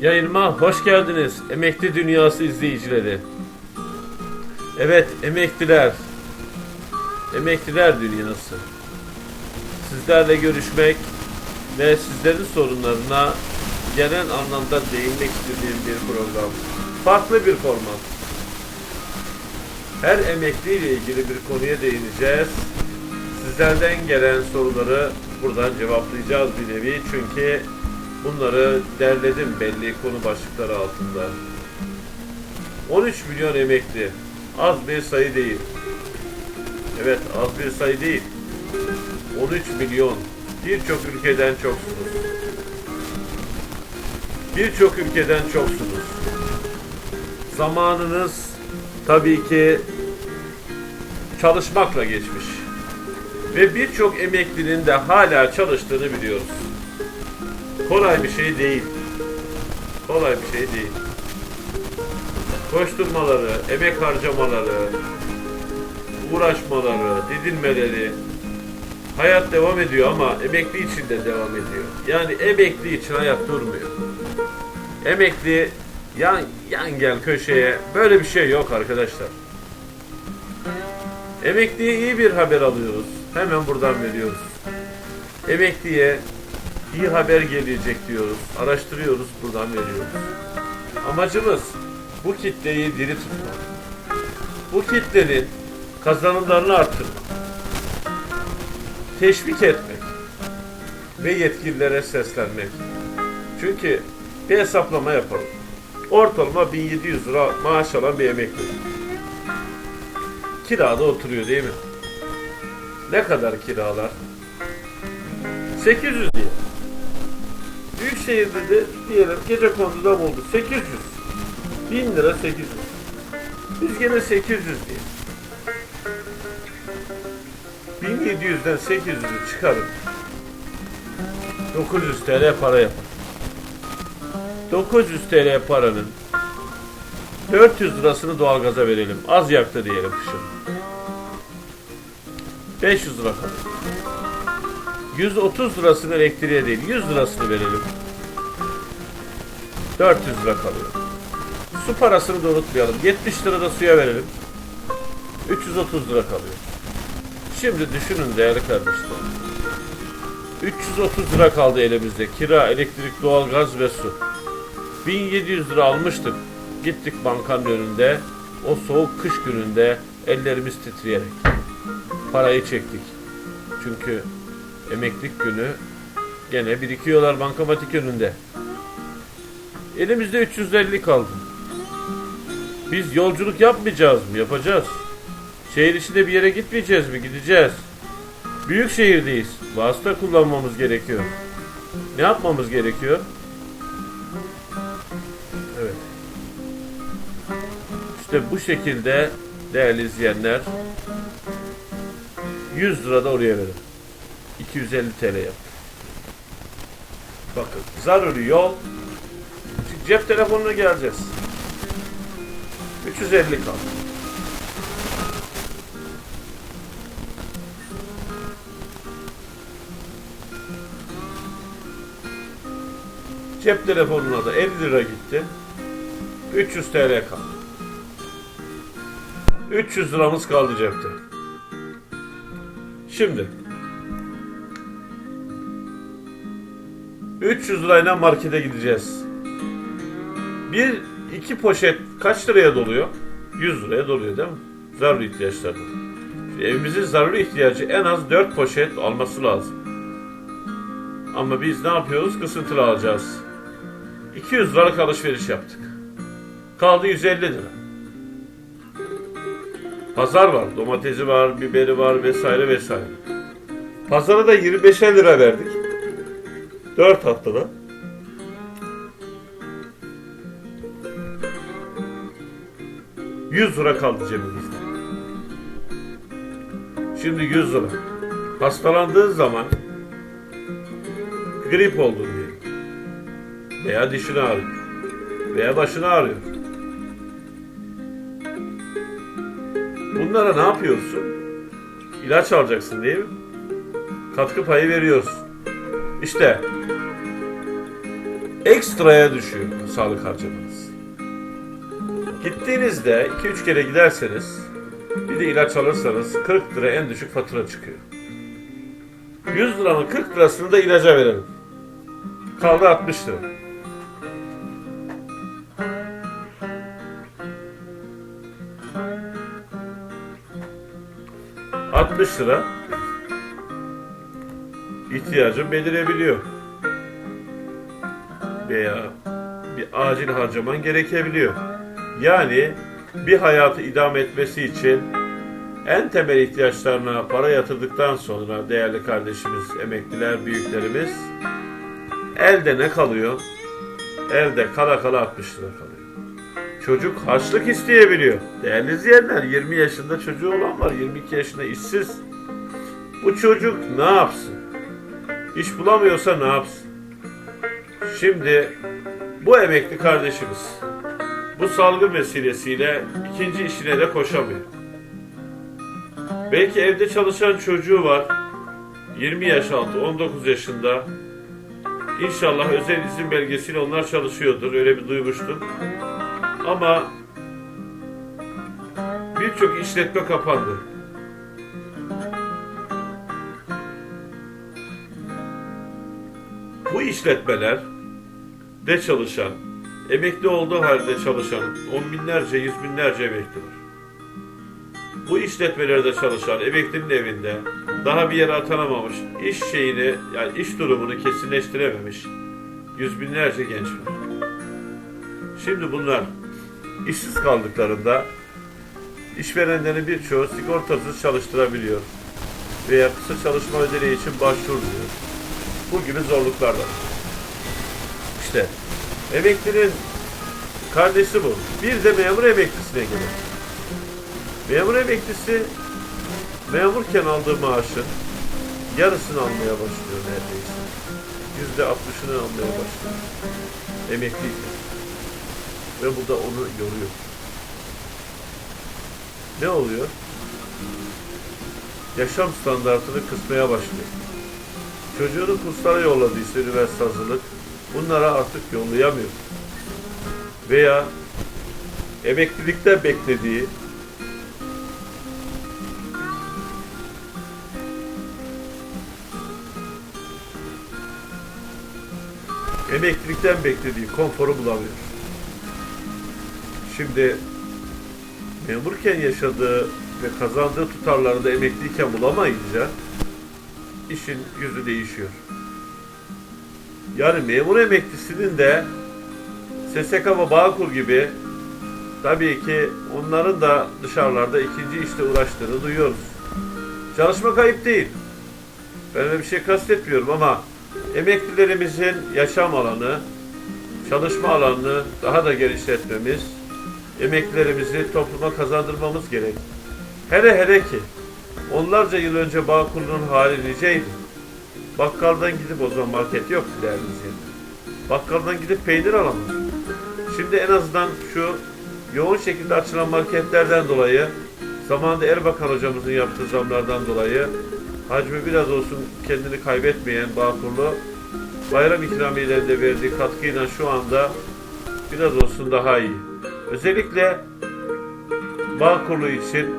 Yayınıma hoş geldiniz emekli dünyası izleyicileri. Evet emekliler, emekliler dünyası. Sizlerle görüşmek ve sizlerin sorunlarına genel anlamda değinmek istediğim bir program. Farklı bir format. Her emekliyle ilgili bir konuya değineceğiz. Sizlerden gelen soruları buradan cevaplayacağız bir nevi. Çünkü bunları derledim belli konu başlıkları altında. 13 milyon emekli. Az bir sayı değil. Evet az bir sayı değil. 13 milyon. Birçok ülkeden çoksunuz. Birçok ülkeden çoksunuz. Zamanınız tabii ki çalışmakla geçmiş. Ve birçok emeklinin de hala çalıştığını biliyoruz. Kolay bir şey değil. Kolay bir şey değil. Koşturmaları, emek harcamaları, uğraşmaları, didinmeleri, hayat devam ediyor ama emekli için de devam ediyor. Yani emekli için hayat durmuyor. Emekli yan, yan gel köşeye böyle bir şey yok arkadaşlar. Emekliye iyi bir haber alıyoruz. Hemen buradan veriyoruz. Emekliye iyi haber gelecek diyoruz. Araştırıyoruz, buradan veriyoruz. Amacımız bu kitleyi diri tutmak. Bu kitlenin kazanımlarını arttırmak. Teşvik etmek. Ve yetkililere seslenmek. Çünkü bir hesaplama yapalım. Ortalama 1700 lira maaş alan bir emekli. Kirada oturuyor değil mi? Ne kadar kiralar? 800 diye. Büyükşehir'de de diyelim gece konduda buldu. 800. 1000 lira 800. Biz gene 800 diye. 1700'den 800'ü çıkarın. 900 TL para yapar. 900 TL paranın 400 lirasını doğalgaza verelim. Az yaktı diyelim kışın. 500 lira kalır. 130 lirasını elektriğe değil 100 lirasını verelim. 400 lira kalıyor. Su parasını da unutmayalım. 70 lira da suya verelim. 330 lira kalıyor. Şimdi düşünün değerli kardeşler. 330 lira kaldı elimizde. Kira, elektrik, doğalgaz ve su. 1700 lira almıştık. Gittik bankanın önünde. O soğuk kış gününde ellerimiz titreyerek parayı çektik. Çünkü emeklilik günü gene birikiyorlar bankamatik önünde. Elimizde 350 kaldı. Biz yolculuk yapmayacağız mı? Yapacağız. Şehir içinde bir yere gitmeyeceğiz mi? Gideceğiz. Büyük şehirdeyiz. Vasıta kullanmamız gerekiyor. Ne yapmamız gerekiyor? Evet. İşte bu şekilde değerli izleyenler 100 lira da oraya verin. 250 TL yap. Bakın zaruri yol. Cep telefonuna geleceğiz. 350 kaldı. Cep telefonuna da 50 lira gitti. 300 TL kaldı. 300 liramız kaldı cepte. Şimdi 300 lirayla markete gideceğiz. Bir iki poşet kaç liraya doluyor? 100 liraya doluyor değil mi? Zaruri ihtiyaçlardan. Şimdi evimizin zaruri ihtiyacı en az 4 poşet alması lazım. Ama biz ne yapıyoruz? Kısıntılı alacağız. 200 liralık alışveriş yaptık. Kaldı 150 lira. Pazar var. Domatesi var, biberi var vesaire vesaire. Pazara da 25'er lira verdik. 4 haftada. Yüz lira kaldı cebimizde. Şimdi 100 lira. Hastalandığın zaman grip oldun diye. Veya dişini ağrıyor. Veya başını ağrıyor. Bunlara ne yapıyorsun? İlaç alacaksın değil mi? Katkı payı veriyorsun. İşte ekstraya düşüyor sağlık harcamanız. Gittiğinizde 2-3 kere giderseniz bir de ilaç alırsanız 40 lira en düşük fatura çıkıyor. 100 liranın 40 lirasını da ilaca verelim. Kaldı 60 lira. ...60 lira... ...ihtiyacın belirebiliyor. Veya... ...bir acil harcaman gerekebiliyor. Yani... ...bir hayatı idame etmesi için... ...en temel ihtiyaçlarına para yatırdıktan sonra... ...değerli kardeşimiz, emekliler, büyüklerimiz... ...elde ne kalıyor? Elde kala kala 60 lira kalıyor. Çocuk harçlık isteyebiliyor. Değerli izleyenler 20 yaşında çocuğu olan var. 22 yaşında işsiz. Bu çocuk ne yapsın? İş bulamıyorsa ne yapsın? Şimdi bu emekli kardeşimiz bu salgın vesilesiyle ikinci işine de koşamıyor. Belki evde çalışan çocuğu var. 20 yaş altı, 19 yaşında. İnşallah özel izin belgesiyle onlar çalışıyordur. Öyle bir duymuştum. Ama birçok işletme kapandı. İşletmeler de çalışan, emekli olduğu halde çalışan on binlerce, yüz binlerce emekli var. Bu işletmelerde çalışan emeklinin evinde daha bir yere atanamamış, iş şeyini yani iş durumunu kesinleştirememiş yüz binlerce genç var. Şimdi bunlar işsiz kaldıklarında işverenlerin birçoğu sigortasız çalıştırabiliyor veya kısa çalışma ödeneği için başvuruyor. Bu gibi zorluklar var. İşte emeklinin kardeşi bu. Bir de memur emeklisine gelir. Memur emeklisi memurken aldığı maaşın yarısını almaya başlıyor neredeyse. Yüzde altmışını almaya başlıyor. Emekliyken. Ve bu da onu yoruyor. Ne oluyor? Yaşam standartını kısmaya başlıyor. Çocuğunu kurslara yolladıysa üniversite hazırlık, bunlara artık yollayamıyor. Veya emeklilikte beklediği emeklilikten beklediği konforu bulamıyor. Şimdi memurken yaşadığı ve kazandığı tutarları da emekliyken bulamayınca işin yüzü değişiyor. Yani memur emeklisinin de SSK ve Bağkur gibi tabii ki onların da dışarılarda ikinci işte uğraştığını duyuyoruz. Çalışma kayıp değil. Ben öyle bir şey kastetmiyorum ama emeklilerimizin yaşam alanı, çalışma alanını daha da genişletmemiz, emeklilerimizi topluma kazandırmamız gerek. Hele hele ki onlarca yıl önce Bağkur'un hali niceydi. Bakkaldan gidip o zaman market yok değerli izleyenler. Bakkaldan gidip peynir alamaz. Şimdi en azından şu yoğun şekilde açılan marketlerden dolayı zamanında Erbakan hocamızın yaptığı zamlardan dolayı hacmi biraz olsun kendini kaybetmeyen Bağkurlu bayram ikramiyelerinde verdiği katkıyla şu anda biraz olsun daha iyi. Özellikle Bağkurlu için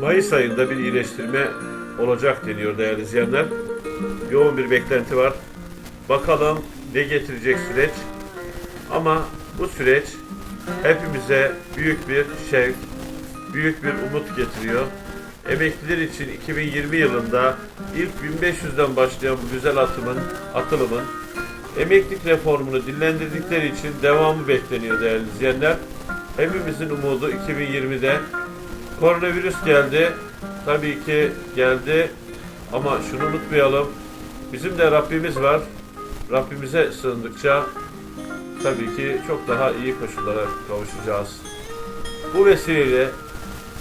Mayıs ayında bir iyileştirme olacak deniyor değerli izleyenler. Yoğun bir beklenti var. Bakalım ne getirecek süreç. Ama bu süreç hepimize büyük bir şevk, büyük bir umut getiriyor. Emekliler için 2020 yılında ilk 1500'den başlayan bu güzel atımın, atılımın emeklilik reformunu dillendirdikleri için devamı bekleniyor değerli izleyenler. Hepimizin umudu 2020'de koronavirüs geldi. Tabii ki geldi ama şunu unutmayalım. Bizim de Rabbimiz var. Rabbimize sığındıkça tabii ki çok daha iyi koşullara kavuşacağız. Bu vesileyle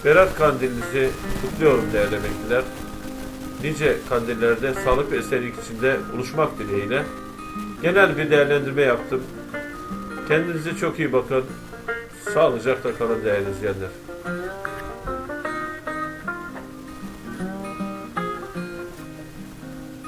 Berat Kandilinizi kutluyorum değerli emekliler. Nice kandillerde sağlık ve esenlik içinde buluşmak dileğiyle genel bir değerlendirme yaptım. Kendinize çok iyi bakın. Sağlıcakla kalın değerli izleyenler.